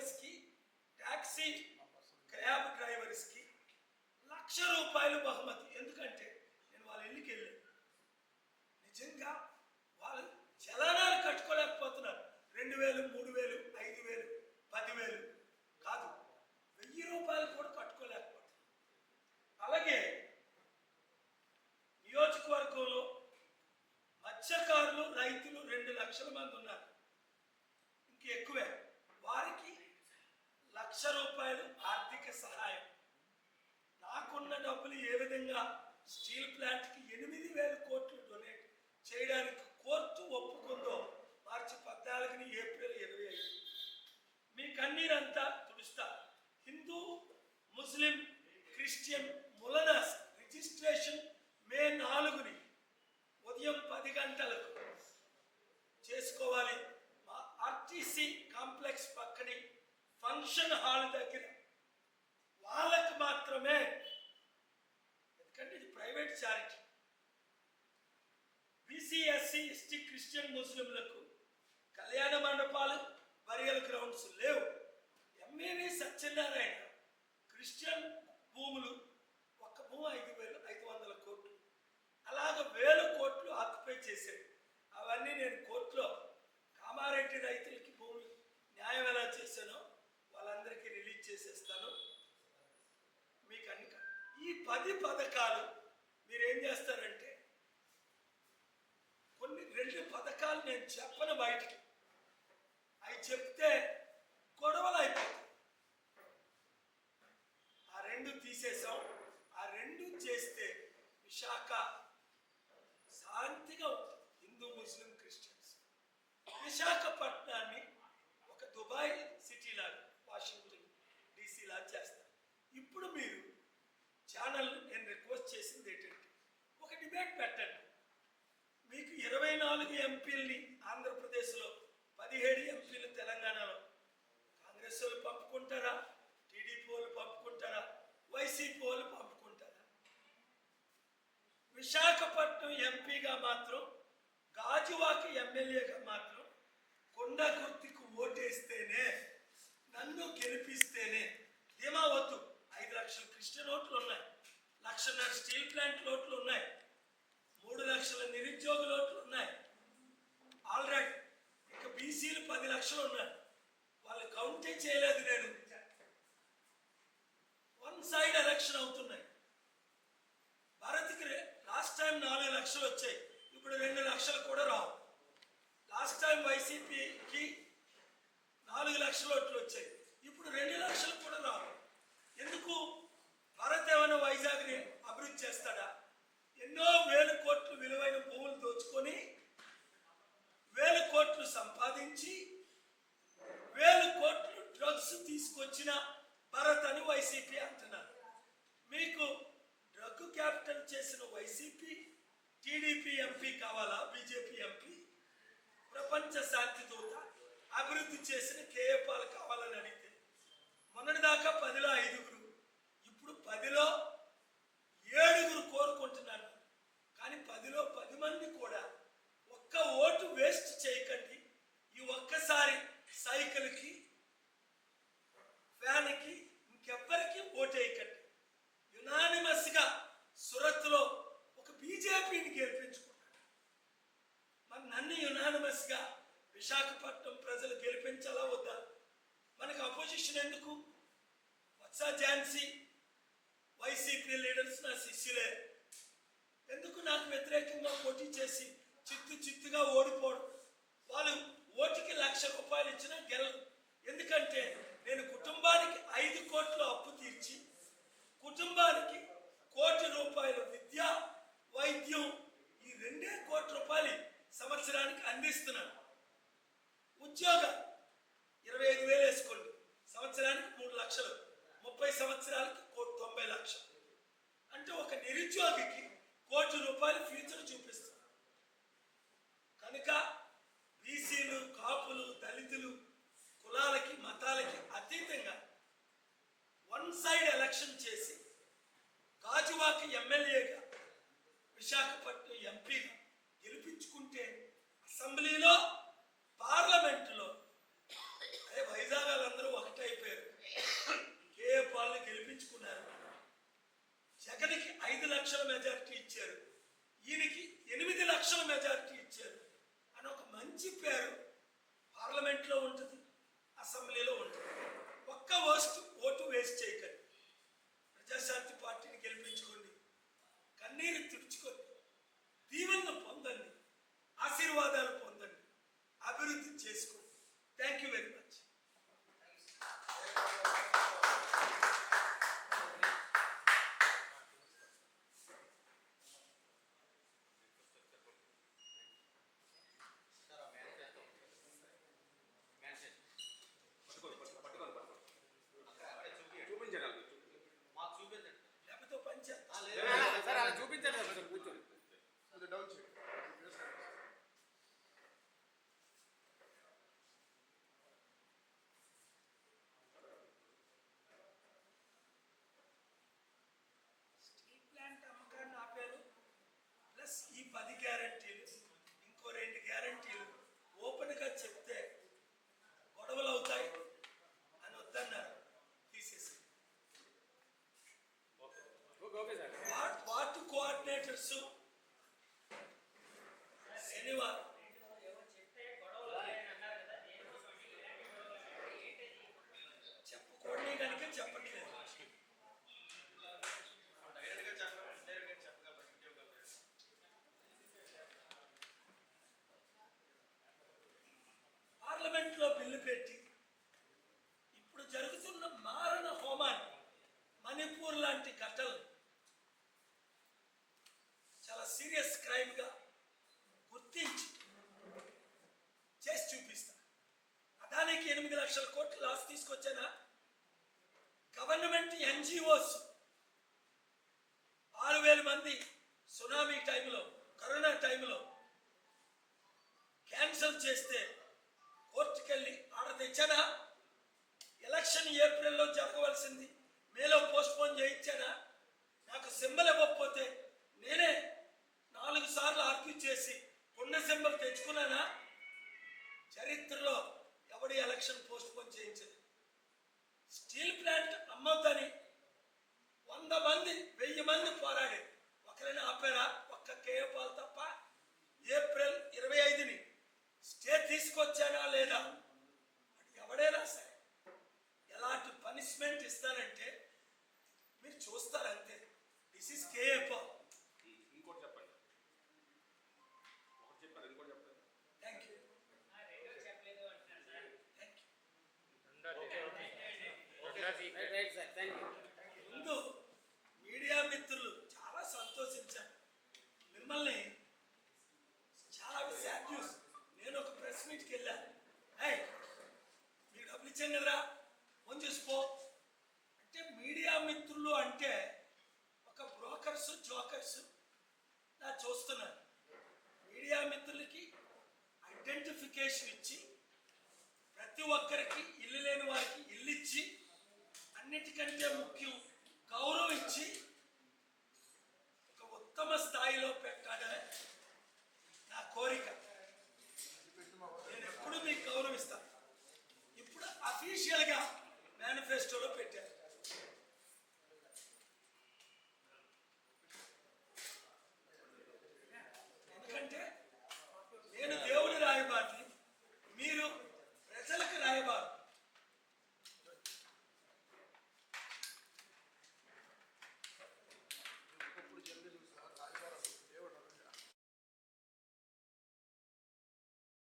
డ్రైవర్స్కి taxi cab డ్రైవర్స్కి లక్ష రూపాయలు బహుమతి. ఎందుకంటే నేను వాళ్ళ ఇల్లుకి వెళ్ళాను. నిజంగా వాళ్ళు చలనాలు కట్టుకోలేకపోతున్నారు. రెండు వేలు మూడు వేలు ఐదు వేలు పదివేలు కాదు వెయ్యి రూపాయలు కూడా కట్టుకోలేకపోతున్నారు అలాగే నియోజకవర్గంలో మత్స్యకారులు రైతులు రెండు లక్షల మంది ఉన్నారు ఇంక ఎక్కువే వారికి లక్ష రూపాయలు ఆర్థిక సహాయం నాకున్న డబ్బులు ఏ విధంగా స్టీల్ ప్లాంట్కి ఎనిమిది వేల కోట్లు డొనేట్ చేయడానికి కోర్టు ఒప్పుకుందో మార్చి పద్నాలుగుని ఏప్రిల్ ఇరవై ఐదు. మీ కన్నీరంతా తుడుస్తా. హిందూ ముస్లిం క్రిస్టియన్ ములనస్ రిజిస్ట్రేషన్ మే నాలుగుని ఉదయం పది గంటలకు చేసుకోవాలి. మా ఆర్టీసీ కాంప్లెక్స్ పక్కని ఫంక్షన్ హాల్ దగ్గర. బీసీ ఎస్సీ ఎస్టీ క్రిస్టియన్ ముస్లింలకు కళ్యాణ మండపాలు బరియల్ గ్రౌండ్స్ లేవు. ఎంఏవి సత్యనారాయణ క్రిస్టియన్ భూములు ఒక్క భూమి ఐదు వేలు ఐదు వందల కోట్లు. అలాగ వేల కోట్లు ఆక్యుపై చేశాడు. అవన్నీ నేను కోర్టులో కామారెడ్డి రైతులకి భూమి న్యాయం ఎలా చేశానో వాళ్ళందరికీ రిలీజ్ చేసేస్తాను. మీకు అన్ని ఈ పది పథకాలు విశాఖపట్నం ఎంపీగా మాత్రం గాజువాక ఎమ్మెల్యేగా మాత్రం కొండ గుర్తికి ఓటేస్తేనే నన్ను గెలిపిస్తేనే ధీమా వద్దు. ఐదు లక్షల కృష్ణ నోట్లు ఉన్నాయి. లక్షన్నర స్టీల్ ప్లాంట్ లోట్లు ఉన్నాయి. మూడు లక్షల నిరుద్యోగ లోట్లు ఉన్నాయి. ఆల్రెడీ ఇక బీసీలు పది లక్షలు ఉన్నాయి. వాళ్ళు కౌంటే చేయలేదు నేను. వన్ సైడ్ ఎలక్షన్ అవుతున్నాయి. టైం నాలుగు లక్షలు వచ్చాయి. ఇప్పుడు రెండు లక్షలు కూడా రావు. లాస్ట్ టైం వైసీపీకి నాలుగు లక్షల ఓట్లు వచ్చాయి. ఇప్పుడు రెండు లక్షలు కూడా రావు. ఎందుకు? భారత్ ఏమైనా వైజాగ్ని అభివృద్ధి చేస్తాడా? ఎన్నో వేల కోట్లు విలువైన భూములు దోచుకొని వేల కోట్లు సంపాదించి వేల కోట్లు డ్రగ్స్ తీసుకొచ్చిన భరత్ అని వైసీపీ అంటున్నారు. క్యాపిటల్ చేసిన వైసీపీ టీడీపీ ఎంపీ కావాలా? BJP MP? ప్రపంచ శాంతి దూత అభివృద్ధి చేసిన కేఏ కావాలని అడిగితే మొన్నటిదాకా పదిలో ఐదుగురు ఇప్పుడు పదిలో ఏడుగురు కోరుకుంటున్నాను కానీ పదిలో పది మంది కూడా ఒక్క ఓటు వేస్ట్ చేయకండి. ఈ ఒక్కసారి సైకిల్కి ఫ్యాన్కి ఇంకెవ్వరికి ఓటేయకండి. సురత్లో ఒక బీజేపీని గెలిపించుకున్నాడు మరి నన్ను యునానిమస్గా విశాఖపట్నం ప్రజలు గెలిపించాలా వద్దా? మనకు అపోజిషన్ ఎందుకు? వత్సా ఝాన్సీ వైసీపీ లీడర్స్ నా శిష్యులే. ఎందుకు నాకు వ్యతిరేకంగా పోటీ చేసి చిత్తు చిత్తుగా ఓడిపోవడం? వాళ్ళు ఓటుకి లక్ష రూపాయలు ఇచ్చినా గెలరు. ఎందుకంటే నేను కుటుంబానికి ఐదు కోట్ల అప్పు తీర్చి కుటుంబానికి కోటి రూపాయల విద్య వైద్యం ఈ రెండే కోటి రూపాయలు ఇస్తున్నారు ఉద్యోగం ఇరవై ఐదు వేలు వేసుకోండి. సంవత్సరానికి మూడు లక్షలు. ముప్పై సంవత్సరాలకి కోటి తొంభై లక్షలు. అంటే ఒక నిరుద్యోగికి కోటి రూపాయలు ఫ్యూచర్ చూపిస్తుంది. కనుక బీసీలు కాపులు దళితులు కులాలకి మతాలకి అతీతంగా వన్ సైడ్ ఎలక్షన్ చేసి గాజువాక ఎమ్మెల్యేగా విశాఖపట్నం ఎంపీగా గెలిపించుకుంటే అసెంబ్లీలో పార్లమెంటులో. అదే వైజాగ్ వాళ్ళందరూ ఒకటే గెలిపించుకున్నారు. జగన్కి ఐదు లక్షల మెజారిటీ ఇచ్చారు. ఈయనకి ఎనిమిది లక్షల మెజారిటీ ఇచ్చారు. అని ఒక మంచి పేరు పార్లమెంట్లో ఉంటుంది అసెంబ్లీలో ఉంటుంది. ఒక్క ఓటు ఓటు వేస్ట్ చేయకండి. ప్రజాశాంతి పార్టీని గెలిపించుకోండి. కన్నీరు తుడుచుకోండి. దీవెనలు పొందండి. ఆశీర్వాదాలు పొందండి. అభివృద్ధి చేసుకోండి. Thank you very much What? sir. What, what coordinators? Anyone? గుర్తించి చేసి చూపిస్తా. అదానికి ఎనిమిది లక్షల కోట్లు లాస్ తీసుకొచ్చానా? గవర్నమెంట్ ఎన్జిఓస్ ఆరు వేల మంది సునామీ టైంలో కరోనా టైంలో క్యాన్సిల్ చేస్తే కోర్టుకెళ్ళి ఆర్డర్ తెచ్చానా? ఎలక్షన్ ఏప్రిల్లో జరగవలసింది. మేలో పోస్ట్ పోన్ చేయించానా? నాకు సింబల్ ఇవ్వకపోతే నేనే నాలుగు సార్లు ఆర్గ్యూ చేసి ఉన్న సింబల్ తెచ్చుకున్నానా? చరిత్రలో ఎవడి ఎలక్షన్ పోస్ట్ పోన్ చేయించదు స్టీల్ ప్లాంట్ అమ్మొద్దని వంద మంది వెయ్యి మంది పోరాడి ఒకరిని ఆపారా ఒక్క కేఏపాల్ తప్ప ఏప్రిల్ ఇరవై ఐదుని స్టే తీసుకొచ్చానా లేదా అది ఎవడైనా సరే ఎలాంటి పనిష్మెంట్ ఇస్తానంటే మీరు చూస్తారంతే దిస్ ఇస్ కేఏపాల్ ఇంకోటి చెప్పండి ఒకటి చెప్పారు ఇంకోటి చెప్పండి thank you thank you right right sir thank you ముందు మీడియా మిత్రులు చాలా సంతోషించాను మిమ్మల్ని చాలా సాడ్ న్యూస్ నేను ఒక ప్రెస్ మీట్కి వెళ్ళాను హై మీకు డబ్బులు ఇచ్చాను కదరా ఫోన్ చేసుకో అంటే మీడియా మిత్రులు అంటే ఒక జోకర్స్ నా చూస్తున్నాను. మీడియా మిత్రులకి ఐడెంటిఫికేషన్ ఇచ్చి ప్రతి ఒక్కరికి ఇల్లు లేని వారికి ఇల్లు ఇచ్చి అన్నిటికంటే ముఖ్యం గౌరవం ఇచ్చి ఒక ఉత్తమ స్థాయిలో పెట్టాలనే నా కోరిక.